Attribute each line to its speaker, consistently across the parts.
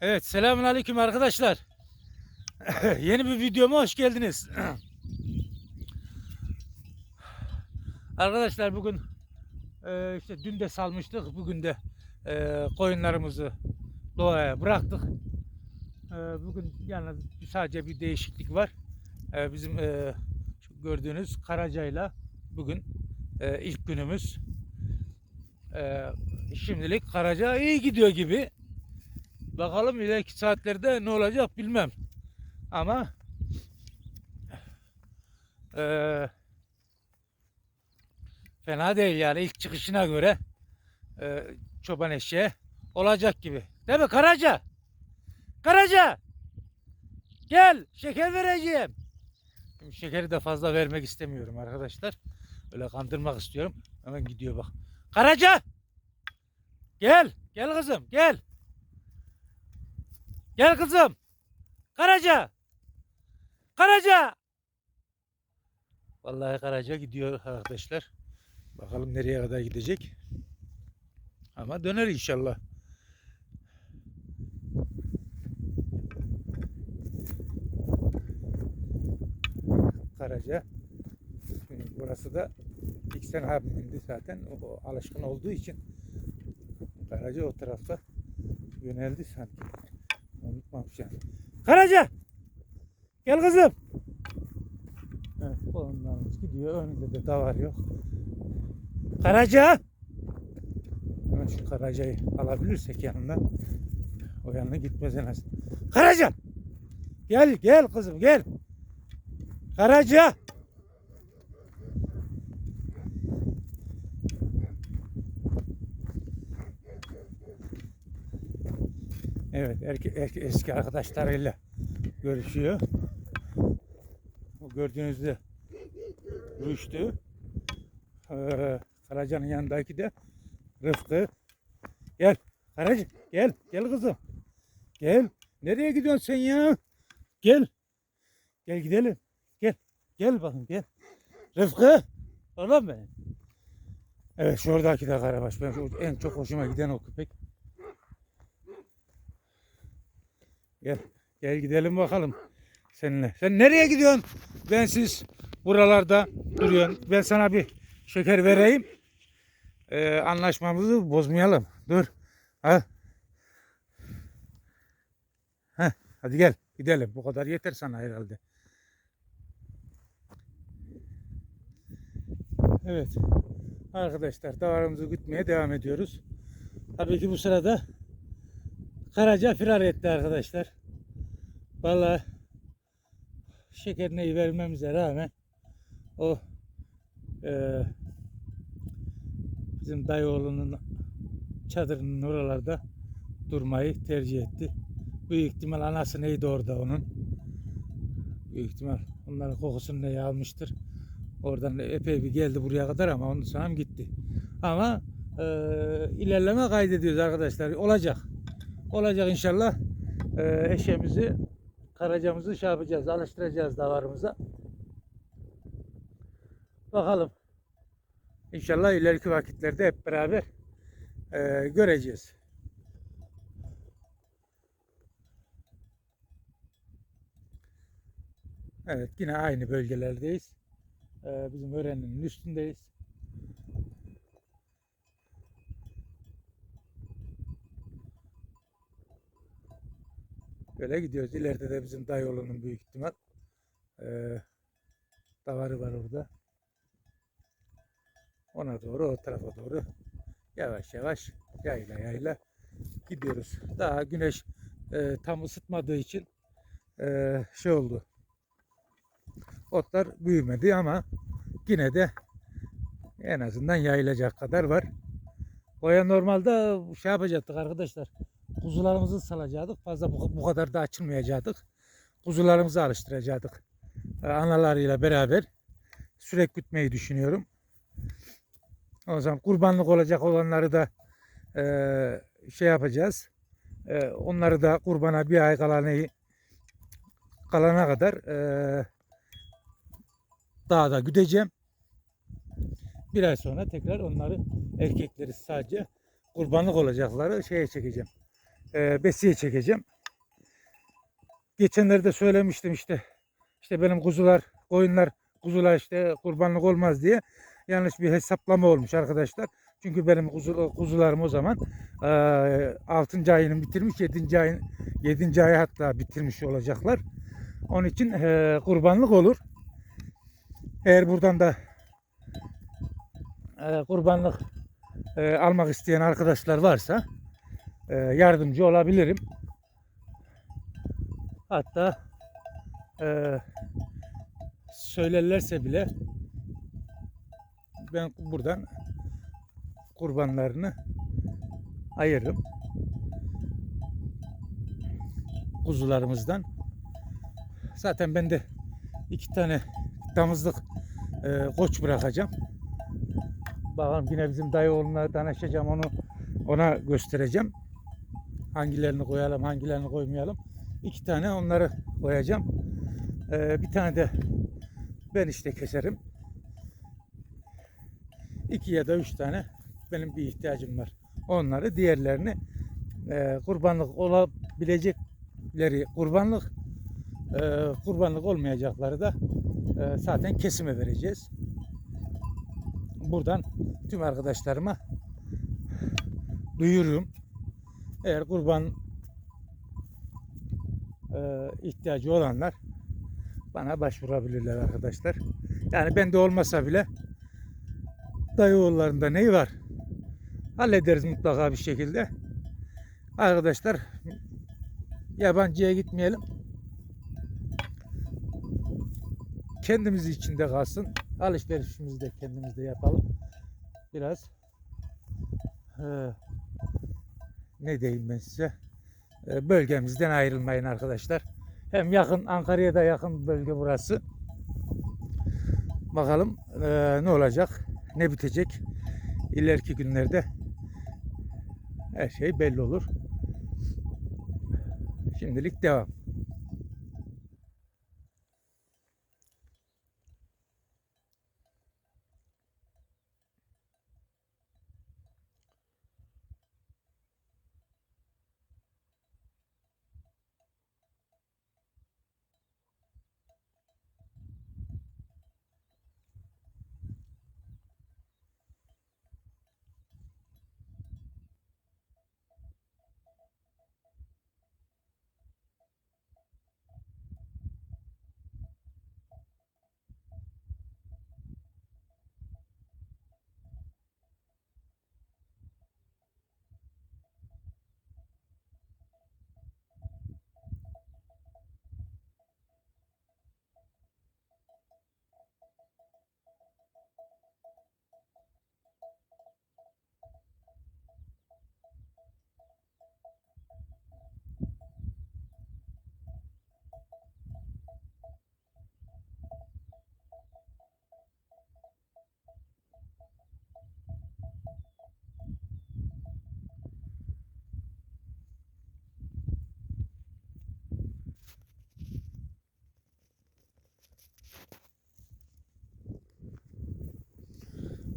Speaker 1: Evet selamun aleyküm arkadaşlar. Yeni bir videoma hoş geldiniz. arkadaşlar bugün e, işte dün de salmıştık. Bugün de e, koyunlarımızı doğaya bıraktık. E, bugün yalnız sadece bir değişiklik var. E, bizim e, gördüğünüz Karaca'yla bugün e, ilk günümüz. E, şimdilik Karaca iyi gidiyor gibi. Bakalım ileriki saatlerde ne olacak bilmem. Ama eee, fena değil yani ilk çıkışına göre eee, çoban eşeği olacak gibi. Değil mi Karaca? Karaca! Gel şeker vereceğim. Şekeri de fazla vermek istemiyorum arkadaşlar. Öyle kandırmak istiyorum. Hemen gidiyor bak. Karaca! Gel. Gel kızım gel. Gel kızım. Karaca. Karaca. Vallahi Karaca gidiyor arkadaşlar. Bakalım nereye kadar gidecek. Ama döner inşallah. Karaca. Burası da İksen abimindi zaten. O, o alışkın olduğu için Karaca o tarafta yöneldi sanki. Unutmamış yani. Karaca! Gel kızım. Evet, kolonlarımız gidiyor. Önünde de davar yok. Karaca! Hemen şu Karaca'yı alabilirsek yanından. O yanına gitmez en az. Karaca! Gel gel kızım gel. Karaca! Evet, erke, erke- eski arkadaşlarıyla görüşüyor. O gördüğünüzde Rüştü. Ee, Karaca'nın yanındaki de Rıfkı. Gel. Karaca gel. Gel kızım. Gel. Nereye gidiyorsun sen ya? Gel. Gel gidelim. Gel. Gel bakın gel. Rıfkı. Oğlum benim. Evet şuradaki de Karabaş. Ben en çok hoşuma giden o köpek. Gel. Gel gidelim bakalım seninle. Sen nereye gidiyorsun? Bensiz buralarda duruyorsun. Ben sana bir şeker vereyim. Ee, anlaşmamızı bozmayalım. Dur. Ha. Heh, hadi gel gidelim. Bu kadar yeter sana herhalde. Evet. Arkadaşlar davarımızı gütmeye devam ediyoruz. Tabii ki bu sırada Karaca firar etti arkadaşlar. Vallahi şekerini vermemize rağmen o eee bizim dayıoğlunun çadırının oralarda durmayı tercih etti. Büyük ihtimal anası neydi orada onun. Büyük ihtimal onların kokusunu ne almıştır. Oradan epey bir geldi buraya kadar ama ondan sonra gitti. Ama eee, ilerleme kaydediyoruz arkadaşlar. Olacak. Olacak inşallah. Eee eşeğimizi, karacamızı şey yapacağız, alıştıracağız davarımıza. Bakalım. İnşallah ileriki vakitlerde hep beraber eee, göreceğiz. Evet yine aynı bölgelerdeyiz. Eee, bizim öğreninin üstündeyiz. Böyle gidiyoruz. İleride de bizim dayıoğlunun büyük ihtimal eee davarı var orada. Ona doğru, o tarafa doğru yavaş yavaş yayla yayla gidiyoruz. Daha güneş eee, tam ısıtmadığı için eee, şey oldu. Otlar büyümedi ama yine de en azından yayılacak kadar var. Boya normalde şey yapacaktık arkadaşlar. Kuzularımızı salacaktık. Fazla bu, bu kadar da açılmayacaktık. Kuzularımızı alıştıracaktık. Ee, Analarıyla beraber sürekli gütmeyi düşünüyorum. O zaman kurbanlık olacak olanları da eee, şey yapacağız. Eee, onları da kurbana bir ay kalanı kalana kadar eee dağda güdeceğim. Bir ay sonra tekrar onları erkekleri sadece kurbanlık olacakları şeye çekeceğim. E, besiye çekeceğim. Geçenlerde söylemiştim işte. İşte benim kuzular, koyunlar, kuzular işte kurbanlık olmaz diye yanlış bir hesaplama olmuş arkadaşlar. Çünkü benim kuzu, kuzularım o zaman e, 6. ayını bitirmiş, 7. ayın 7. ayı hatta bitirmiş olacaklar. Onun için e, kurbanlık olur. Eğer buradan da e, kurbanlık e, almak isteyen arkadaşlar varsa yardımcı olabilirim. Hatta e, söylerlerse bile ben buradan kurbanlarını ayırırım. Kuzularımızdan. Zaten ben de iki tane damızlık e, koç bırakacağım. Bakalım yine bizim dayı oğluna danışacağım onu ona göstereceğim. Hangilerini koyalım, hangilerini koymayalım. İki tane onları koyacağım. Ee, bir tane de ben işte keserim. İki ya da üç tane benim bir ihtiyacım var. Onları diğerlerini e, kurbanlık olabilecekleri kurbanlık e, kurbanlık olmayacakları da e, zaten kesime vereceğiz. Buradan tüm arkadaşlarıma duyururum. Eğer kurban e, ihtiyacı olanlar bana başvurabilirler arkadaşlar. Yani bende olmasa bile dayı oğullarında neyi var? Hallederiz mutlaka bir şekilde. Arkadaşlar yabancıya gitmeyelim. Kendimiz içinde kalsın. Alışverişimizi de kendimiz de yapalım. Biraz e, ne diyeyim ben size e, bölgemizden ayrılmayın arkadaşlar. Hem yakın Ankara'ya da yakın bölge burası. Bakalım e, ne olacak, ne bitecek. İleriki günlerde her şey belli olur. Şimdilik devam.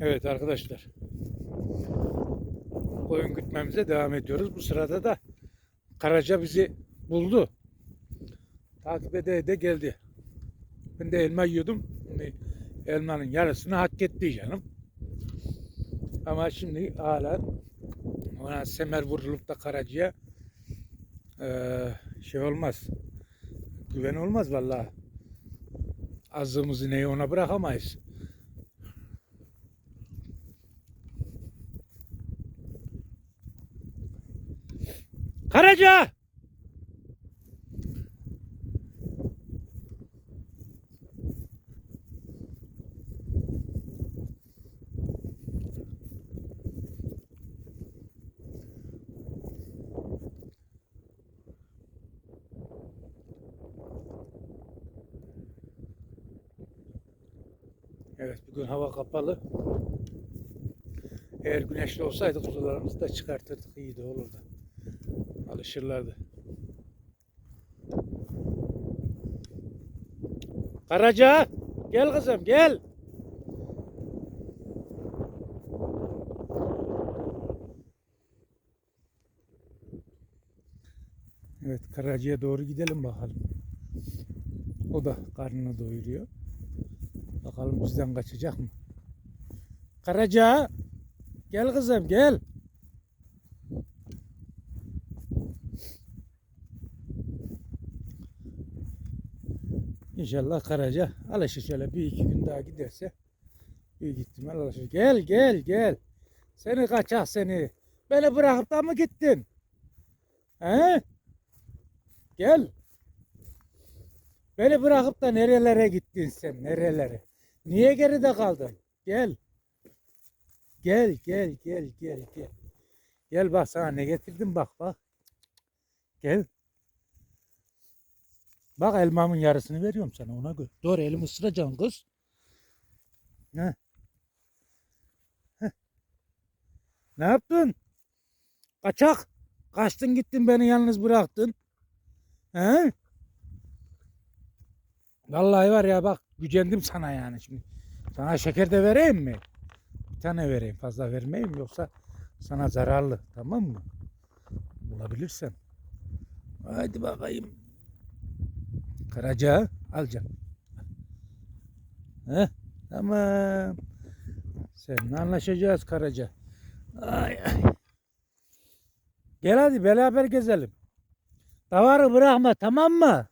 Speaker 1: Evet arkadaşlar. Koyun gütmemize devam ediyoruz. Bu sırada da Karaca bizi buldu. Takip ede ede geldi. Ben de elma yiyordum. Şimdi elmanın yarısını hak etti canım. Ama şimdi hala ona semer vurulup da Karaca'ya şey olmaz. Güven olmaz vallahi. Azığımızı neyi ona bırakamayız. Karaca! Evet bugün hava kapalı. Eğer güneşli olsaydı kuzularımızı da çıkartırdık iyi de olurdu. Alışırlardı. Karaca gel kızım gel. Evet Karaca'ya doğru gidelim bakalım. O da karnını doyuruyor. Bakalım bizden kaçacak mı? Karaca! Gel kızım gel. İnşallah Karaca alışır şöyle bir iki gün daha giderse büyük ihtimal alışır. Gel gel gel. Seni kaçak seni. Beni bırakıp da mı gittin? He? Gel. Beni bırakıp da nerelere gittin sen? Nerelere? Niye geride kaldın? Gel. Gel gel gel gel gel. Gel bak sana ne getirdim bak bak. Gel. Bak elmamın yarısını veriyorum sana ona göre. Doğru elimi ısıracaksın kız. Ne? Ne yaptın? Kaçak. Kaçtın gittin beni yalnız bıraktın. He? Vallahi var ya bak gücendim sana yani şimdi. Sana şeker de vereyim mi? Bir tane vereyim fazla vermeyeyim yoksa sana zararlı tamam mı? Bulabilirsen. Hadi bakayım. Karaca alacağım. Heh, tamam. Seninle anlaşacağız Karaca. Ay, ay. Gel hadi beraber gezelim. Davarı bırakma tamam mı?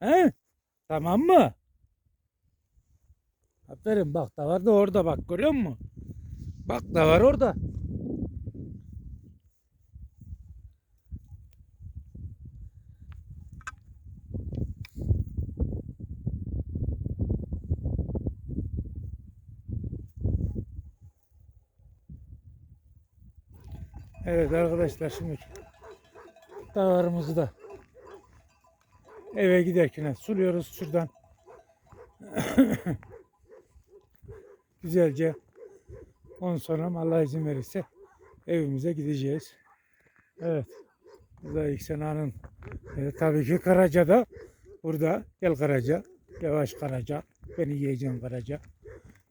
Speaker 1: He? Tamam mı? Aferin bak davar da orada bak görüyor musun? Bak davar orada. Evet arkadaşlar şimdi davarımızı da eve giderken suluyoruz şuradan. Güzelce ondan sonra Allah izin verirse evimize gideceğiz. Evet. Bu da İksena'nın e, tabii ki Karaca'da burada. Gel Karaca. Yavaş Karaca. Beni yiyeceksin Karaca.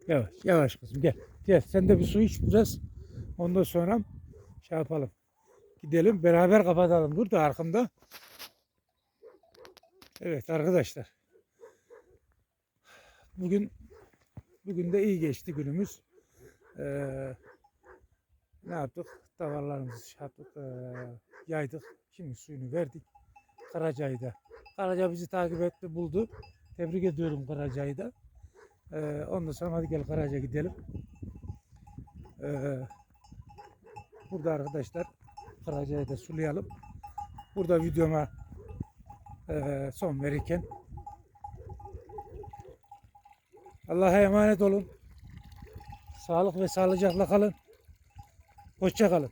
Speaker 1: Yavaş yavaş kızım gel. Gel sen de bir su iç biraz. Ondan sonra şey yapalım. Gidelim beraber kapatalım. Dur da arkamda. Evet arkadaşlar. Bugün bugün de iyi geçti günümüz. Ee, ne yaptık? Davarlarımızı şey yaptık. ee, yaydık. Şimdi suyunu verdik. Karaca'yı da. Karaca bizi takip etti, buldu. Tebrik ediyorum Karaca'yı da. Ee, ondan sonra hadi gel Karaca gidelim. Ee, burada arkadaşlar Karaca'yı da sulayalım. Burada videoma ee, son verirken Allah'a emanet olun. Sağlık ve sağlıcakla kalın. Hoşça kalın.